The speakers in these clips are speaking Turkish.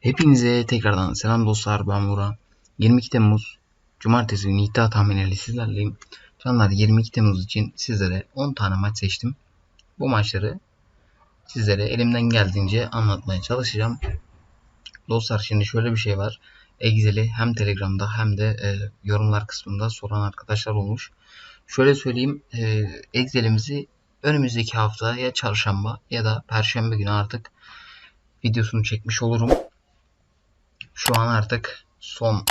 Hepinize tekrardan selam dostlar ben Burak. 22 Temmuz Cumartesi günü iddia tahminleri sizlerleyim. Canlar 22 Temmuz için sizlere 10 tane maç seçtim. Bu maçları sizlere elimden geldiğince anlatmaya çalışacağım. Dostlar şimdi şöyle bir şey var. Excel'i hem Telegram'da hem de e, yorumlar kısmında soran arkadaşlar olmuş. Şöyle söyleyeyim e, Excel'imizi önümüzdeki hafta ya çarşamba ya da perşembe günü artık videosunu çekmiş olurum. Şu an artık son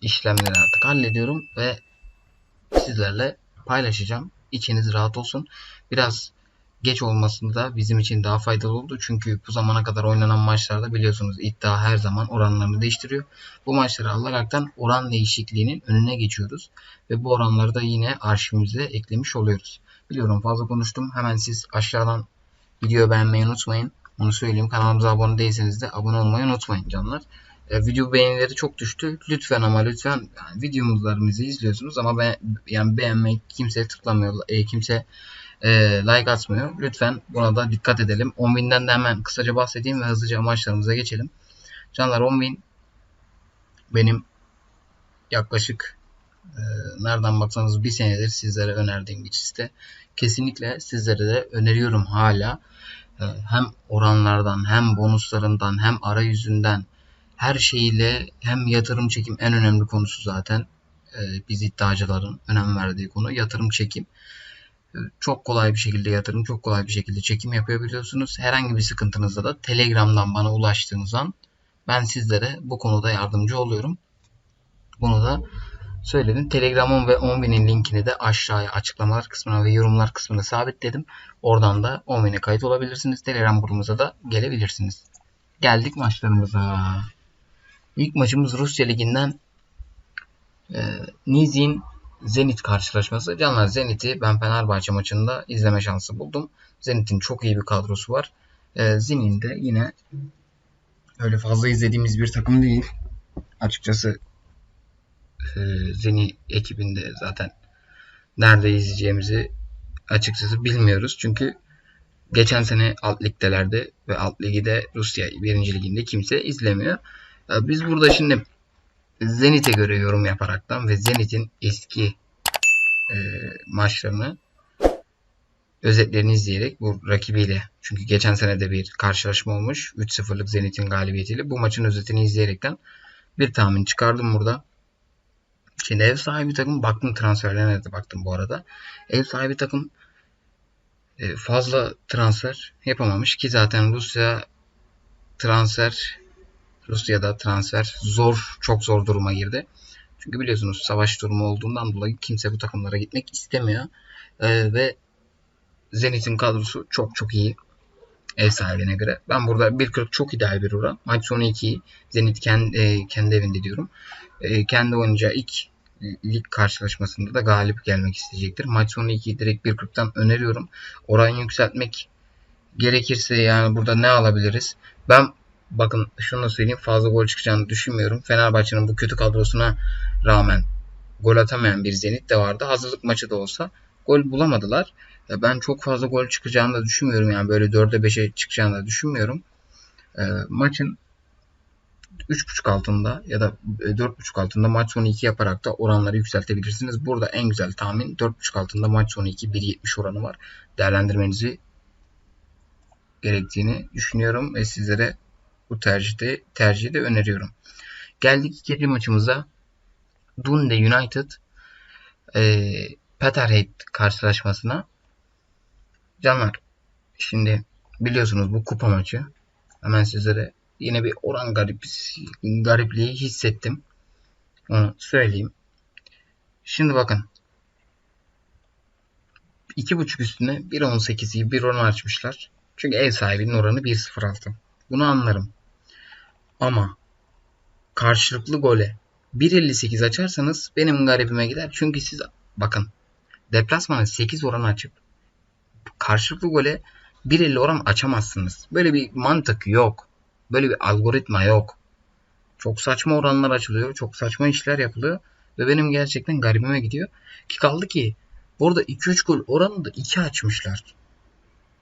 işlemleri artık hallediyorum ve sizlerle paylaşacağım. İçiniz rahat olsun. Biraz geç olmasında da bizim için daha faydalı oldu. Çünkü bu zamana kadar oynanan maçlarda biliyorsunuz iddia her zaman oranlarını değiştiriyor. Bu maçları alaraktan oran değişikliğinin önüne geçiyoruz. Ve bu oranları da yine arşivimize eklemiş oluyoruz. Biliyorum fazla konuştum. Hemen siz aşağıdan video beğenmeyi unutmayın. Onu söyleyeyim. Kanalımıza abone değilseniz de abone olmayı unutmayın canlar. E, video beğenileri çok düştü. Lütfen ama lütfen yani videolarımızı izliyorsunuz ama ben yani beğenmeyi kimse tıklamıyor. E, kimse e, like atmıyor. Lütfen buna da dikkat edelim. 10.000'den de hemen kısaca bahsedeyim ve hızlıca maçlarımıza geçelim. Canlar 10.000 benim yaklaşık e, nereden baksanız bir senedir sizlere önerdiğim bir site. Kesinlikle sizlere de öneriyorum hala. Hem oranlardan hem bonuslarından hem arayüzünden her şeyiyle hem yatırım çekim en önemli konusu zaten e, biz iddiacıların önem verdiği konu yatırım çekim. E, çok kolay bir şekilde yatırım, çok kolay bir şekilde çekim yapabiliyorsunuz. Herhangi bir sıkıntınızda da Telegram'dan bana ulaştığınız an ben sizlere bu konuda yardımcı oluyorum. Bunu da söyledim. Telegram'ın ve 10.000'in linkini de aşağıya açıklamalar kısmına ve yorumlar kısmına sabitledim. Oradan da 10.000'e kayıt olabilirsiniz. Telegram grubumuza da gelebilirsiniz. Geldik maçlarımıza. İlk maçımız Rusya Ligi'nden e, Nizin Zenit karşılaşması. Canlar Zenit'i ben Fenerbahçe maçında izleme şansı buldum. Zenit'in çok iyi bir kadrosu var. E, Zenit'in de yine öyle fazla izlediğimiz bir takım değil. Açıkçası e, Zenit ekibinde zaten nerede izleyeceğimizi açıkçası bilmiyoruz. Çünkü geçen sene alt ligdelerde ve alt ligi de Rusya 1. liginde kimse izlemiyor. Biz burada şimdi Zenit'e göre yorum yaparaktan ve Zenit'in eski e, maçlarını özetlerini izleyerek bu rakibiyle çünkü geçen sene de bir karşılaşma olmuş 3-0'lık Zenit'in galibiyetiyle bu maçın özetini izleyerekten bir tahmin çıkardım burada. Şimdi ev sahibi takım baktım transferlerine de baktım bu arada. Ev sahibi takım e, fazla transfer yapamamış ki zaten Rusya transfer Rusya'da transfer zor, çok zor duruma girdi. Çünkü biliyorsunuz savaş durumu olduğundan dolayı kimse bu takımlara gitmek istemiyor. Ee, ve Zenit'in kadrosu çok çok iyi ev sahibine göre. Ben burada 1.40 çok ideal bir oran. Maç sonu 2 Zenit kendi, e, kendi evinde diyorum. E, kendi oynayacağı ilk lig karşılaşmasında da galip gelmek isteyecektir. Maç sonu 2'yi direkt 1.40'tan öneriyorum. Oran yükseltmek gerekirse yani burada ne alabiliriz? Ben bakın şunu söyleyeyim fazla gol çıkacağını düşünmüyorum. Fenerbahçe'nin bu kötü kadrosuna rağmen gol atamayan bir Zenit de vardı. Hazırlık maçı da olsa gol bulamadılar. Ben çok fazla gol çıkacağını da düşünmüyorum. Yani böyle 4'e 5'e çıkacağını da düşünmüyorum. E, maçın 3.5 altında ya da 4.5 altında maç sonu 2 yaparak da oranları yükseltebilirsiniz. Burada en güzel tahmin 4.5 altında maç sonu 2 1.70 oranı var. Değerlendirmenizi gerektiğini düşünüyorum ve sizlere bu tercihte tercihi de öneriyorum. Geldik ikinci maçımıza. Dundee United e, Peterhead karşılaşmasına. Canlar şimdi biliyorsunuz bu kupa maçı. Hemen sizlere yine bir oran garip, garipliği hissettim. Onu söyleyeyim. Şimdi bakın. 2.5 üstüne 1.18 gibi bir oran açmışlar. Çünkü ev sahibinin oranı 1.06. Bunu anlarım. Ama karşılıklı gole 1.58 açarsanız benim garibime gider. Çünkü siz bakın deplasmana 8 oran açıp karşılıklı gole 1.50 oran açamazsınız. Böyle bir mantık yok. Böyle bir algoritma yok. Çok saçma oranlar açılıyor. Çok saçma işler yapılıyor. Ve benim gerçekten garibime gidiyor. Ki kaldı ki burada 2-3 gol oranı da 2 açmışlar.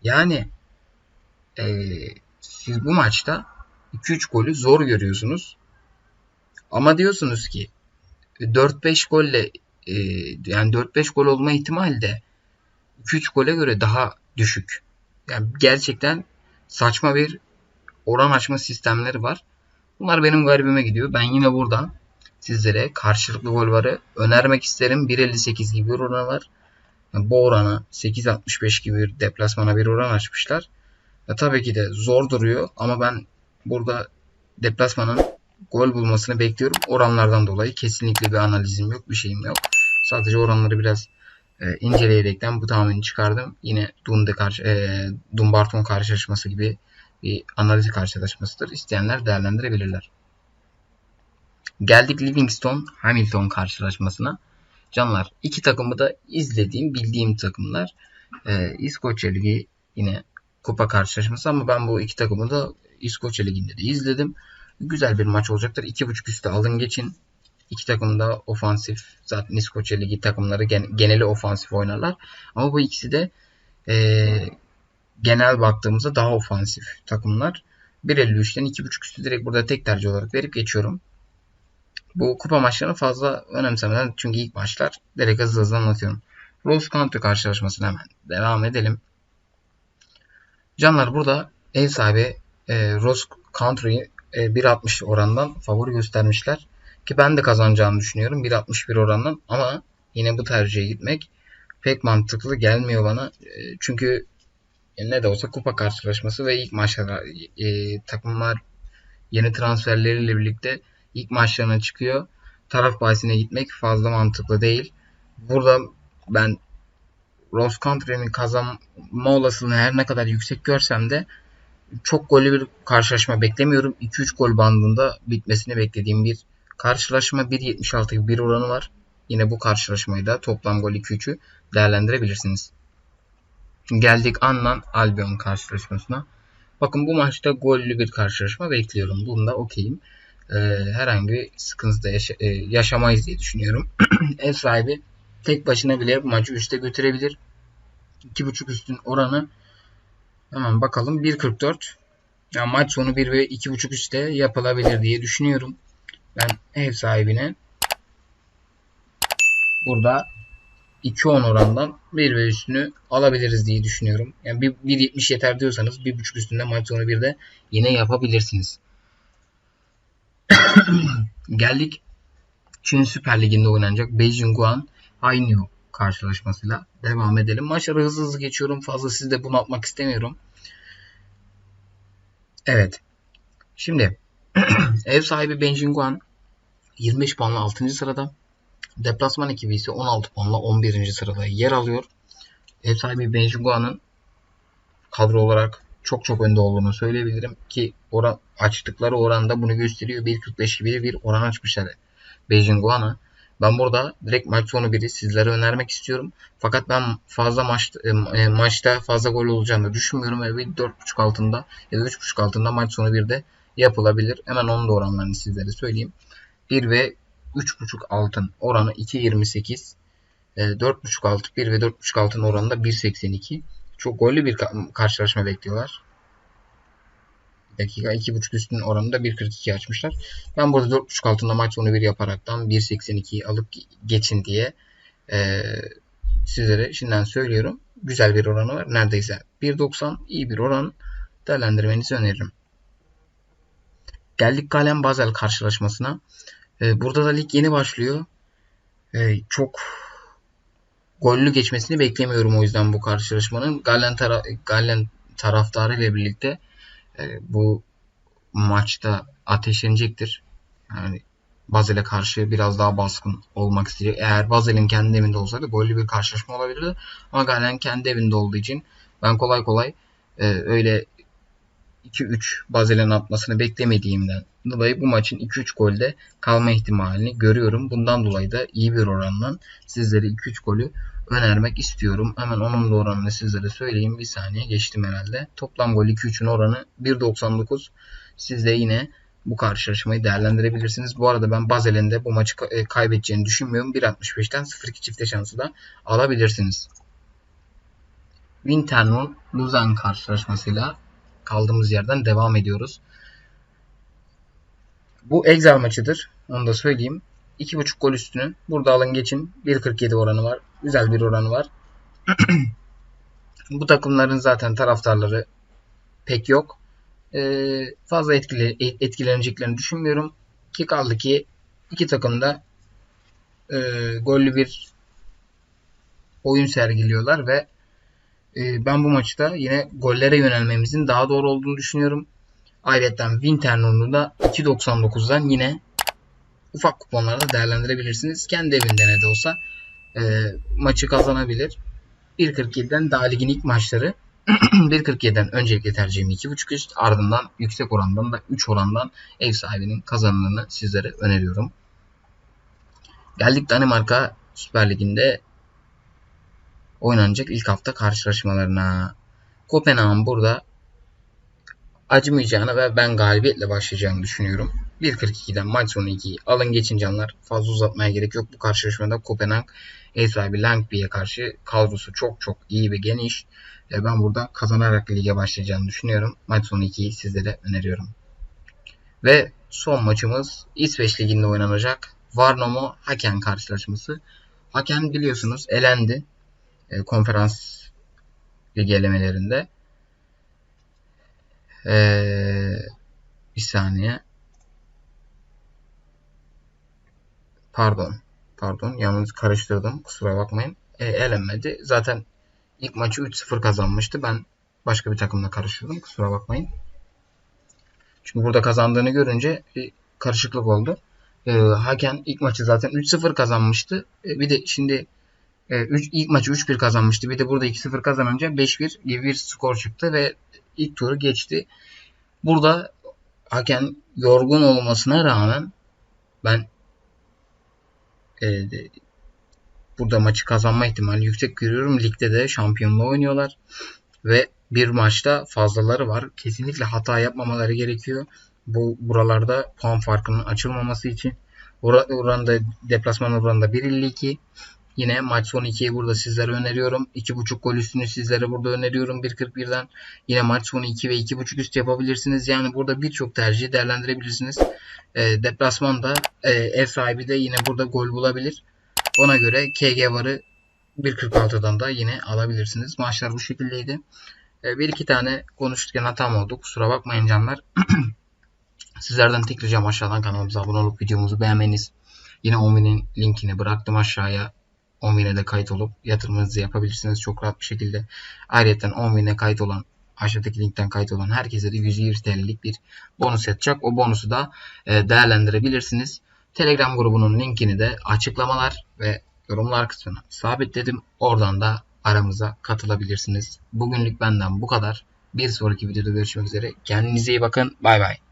Yani ee, siz bu maçta 2-3 golü zor görüyorsunuz. Ama diyorsunuz ki 4-5 golle e, yani 4-5 gol olma ihtimali de 2-3 gole göre daha düşük. Yani gerçekten saçma bir oran açma sistemleri var. Bunlar benim garibime gidiyor. Ben yine burada sizlere karşılıklı gol varı önermek isterim. 1.58 gibi bir oranı var. Yani bu orana 8.65 gibi bir deplasmana bir oran açmışlar. Ya tabii ki de zor duruyor ama ben burada deplasmanın gol bulmasını bekliyorum. Oranlardan dolayı kesinlikle bir analizim yok, bir şeyim yok. Sadece oranları biraz e, inceleyerekten bu tahmini çıkardım. Yine Dunde karşı, e, Dumbarton karşılaşması gibi bir analiz karşılaşmasıdır. İsteyenler değerlendirebilirler. Geldik Livingston Hamilton karşılaşmasına. Canlar iki takımı da izlediğim, bildiğim takımlar. Ee, İskoçya Ligi yine kupa karşılaşması ama ben bu iki takımı da İskoçya Ligi'nde de izledim. Güzel bir maç olacaktır. 2.5 üstü alın geçin. İki takım da ofansif. Zaten İskoçya Ligi takımları geneli ofansif oynarlar. Ama bu ikisi de e, genel baktığımızda daha ofansif takımlar. 1.53'ten 2.5 üstü direkt burada tek tercih olarak verip geçiyorum. Bu kupa maçlarını fazla önemsemeden çünkü ilk maçlar direkt hızlı hızlı anlatıyorum. Rose Country karşılaşmasına hemen devam edelim. Canlar burada ev sahibi e, Rose Country'yi e, 1.60 orandan favori göstermişler. Ki ben de kazanacağını düşünüyorum 1.61 orandan ama yine bu tercihe gitmek pek mantıklı gelmiyor bana. E, çünkü ne de olsa kupa karşılaşması ve ilk maçlar e, takımlar yeni transferleriyle birlikte ilk maçlarına çıkıyor. Taraf bahisine gitmek fazla mantıklı değil. Burada ben Rose Country'nin kazanma olasılığını her ne kadar yüksek görsem de çok gollü bir karşılaşma beklemiyorum. 2-3 gol bandında bitmesini beklediğim bir karşılaşma 1.76 gibi bir oranı var. Yine bu karşılaşmayı da toplam gol 2-3'ü değerlendirebilirsiniz. Geldik Annan Albion karşılaşmasına. Bakın bu maçta gollü bir karşılaşma bekliyorum. Bunda okeyim. Ee, herhangi bir sıkıntı da yaşa e, yaşamayız diye düşünüyorum. Ev sahibi tek başına bile bu maçı üste götürebilir. 2.5 üstün oranı hemen bakalım 1.44. Yani maç sonu 1 ve 2.5 üstte yapılabilir diye düşünüyorum. Ben ev sahibine burada 2-10 orandan 1 ve üstünü alabiliriz diye düşünüyorum. Yani 1.70 yeter diyorsanız 1.5 üstünde maç sonu 1'de yine yapabilirsiniz. Geldik Çin Süper Ligi'nde oynanacak Beijing Guan Hainyu karşılaşmasıyla devam edelim. Maçları hızlı hızlı geçiyorum. Fazla sizi de bunaltmak istemiyorum. Evet. Şimdi ev sahibi Beijing Guan 25 puanla 6. sırada. Deplasman ekibi ise 16 puanla 11. sırada yer alıyor. Ev sahibi Benjugua'nın kadro olarak çok çok önde olduğunu söyleyebilirim ki oran açtıkları oranda bunu gösteriyor. 1.45 gibi bir oran açmışlar Benjugua'na. Ben burada direkt maç sonu biri sizlere önermek istiyorum. Fakat ben fazla maç, e, e maçta fazla gol olacağını düşünmüyorum ve 4.5 altında ya da 3.5 altında maç sonu bir de yapılabilir. Hemen onun da oranlarını sizlere söyleyeyim. 1 ve 3.5 altın oranı 2.28. 4.5 altı 1 ve 4.5 altın oranında 1.82. Çok gollü bir karşılaşma bekliyorlar. dakika 2.5 üstün oranında 1.42 açmışlar. Ben burada 4.5 altında maç sonu bir yaparaktan 1.82'yi alıp geçin diye e, sizlere şimdiden söylüyorum. Güzel bir oranı var. Neredeyse 1.90 iyi bir oran değerlendirmenizi öneririm. Geldik Galen Basel karşılaşmasına. E, burada da lig yeni başlıyor. E, çok gollü geçmesini beklemiyorum o yüzden bu karşılaşmanın. Gallen, tara Gallen taraftarı ile birlikte e, bu maçta ateşlenecektir. Yani Bazel'e karşı biraz daha baskın olmak isteyecek. Eğer Bazel'in kendi evinde olsaydı gollü bir karşılaşma olabilirdi. Ama Galen kendi evinde olduğu için ben kolay kolay e, öyle 2-3 Bazel'in atmasını beklemediğimden dolayı bu maçın 2-3 golde kalma ihtimalini görüyorum. Bundan dolayı da iyi bir oranla sizlere 2-3 golü önermek istiyorum. Hemen onun da oranını sizlere söyleyeyim. Bir saniye geçtim herhalde. Toplam gol 2-3'ün oranı 1.99. Siz de yine bu karşılaşmayı değerlendirebilirsiniz. Bu arada ben Bazel'in de bu maçı e, kaybedeceğini düşünmüyorum. 1.65'ten 0.2 çifte şansı da alabilirsiniz. Winternon Luzan karşılaşmasıyla kaldığımız yerden devam ediyoruz. Bu Excel maçıdır. Onu da söyleyeyim. 2.5 gol üstünü. Burada alın geçin. 1.47 oranı var. Güzel bir oranı var. Bu takımların zaten taraftarları pek yok. Ee, fazla etkili, etkileneceklerini düşünmüyorum. Ki kaldı ki iki takım da e, gollü bir oyun sergiliyorlar ve e, ben bu maçta yine gollere yönelmemizin daha doğru olduğunu düşünüyorum. Ayrıca Winternor'u da 2.99'dan yine ufak kuponlarda değerlendirebilirsiniz. Kendi evinde ne de olsa e, maçı kazanabilir. 1.47'den daha ligin ilk maçları 1.47'den öncelikle tercihim 2.5 üst ardından yüksek orandan da 3 orandan ev sahibinin kazanımını sizlere öneriyorum. Geldik Danimarka Süper Ligi'nde oynanacak ilk hafta karşılaşmalarına. Kopenhag'ın burada acımayacağını ve ben galibiyetle başlayacağını düşünüyorum. 1.42'den maç sonu 2'yi alın geçin canlar. Fazla uzatmaya gerek yok. Bu karşılaşmada Kopenhag ev sahibi Langby'ye karşı kadrosu çok çok iyi ve geniş. E ben burada kazanarak lige başlayacağını düşünüyorum. Maç sonu 2'yi sizlere öneriyorum. Ve son maçımız İsveç Ligi'nde oynanacak. Varnamo Haken karşılaşması. Haken biliyorsunuz elendi e, konferans ligi elemelerinde. Ee, bir saniye. Pardon. Pardon. Yalnız karıştırdım. Kusura bakmayın. E, elenmedi. Zaten ilk maçı 3-0 kazanmıştı. Ben başka bir takımla karıştırdım. Kusura bakmayın. Çünkü burada kazandığını görünce bir karışıklık oldu. E, hakem ilk maçı zaten 3-0 kazanmıştı. E, bir de şimdi e, üç, ilk maçı 3-1 kazanmıştı. Bir de burada 2-0 kazanınca 5-1 gibi bir skor çıktı ve ilk turu geçti. Burada hakem yorgun olmasına rağmen ben e, de, burada maçı kazanma ihtimali yüksek görüyorum. Ligde de şampiyonluğu oynuyorlar ve bir maçta fazlaları var. Kesinlikle hata yapmamaları gerekiyor. Bu buralarda puan farkının açılmaması için. Oranda deplasman oranında 1.52 Yine maç son 2'yi burada sizlere öneriyorum. 2.5 gol üstünü sizlere burada öneriyorum 1.41'den. Yine maç sonu 2 ve 2.5 üst yapabilirsiniz. Yani burada birçok tercihi değerlendirebilirsiniz. E, deplasmanda e, ev sahibi de yine burada gol bulabilir. Ona göre KG varı 1.46'dan da yine alabilirsiniz. Maçlar bu şekildeydi. E, bir iki tane konuşurken hatam oldu. Kusura bakmayın canlar. Sizlerden tek ricam aşağıdan kanalımıza abone olup videomuzu beğenmeniz. Yine 10 linkini bıraktım aşağıya. 10.000'e de kayıt olup yatırımınızı yapabilirsiniz çok rahat bir şekilde. Ayrıca 10.000'e kayıt olan aşağıdaki linkten kayıt olan herkese de 120 TL'lik bir bonus yatacak. O bonusu da e, değerlendirebilirsiniz. Telegram grubunun linkini de açıklamalar ve yorumlar kısmına sabitledim. Oradan da aramıza katılabilirsiniz. Bugünlük benden bu kadar. Bir sonraki videoda görüşmek üzere. Kendinize iyi bakın. Bay bay.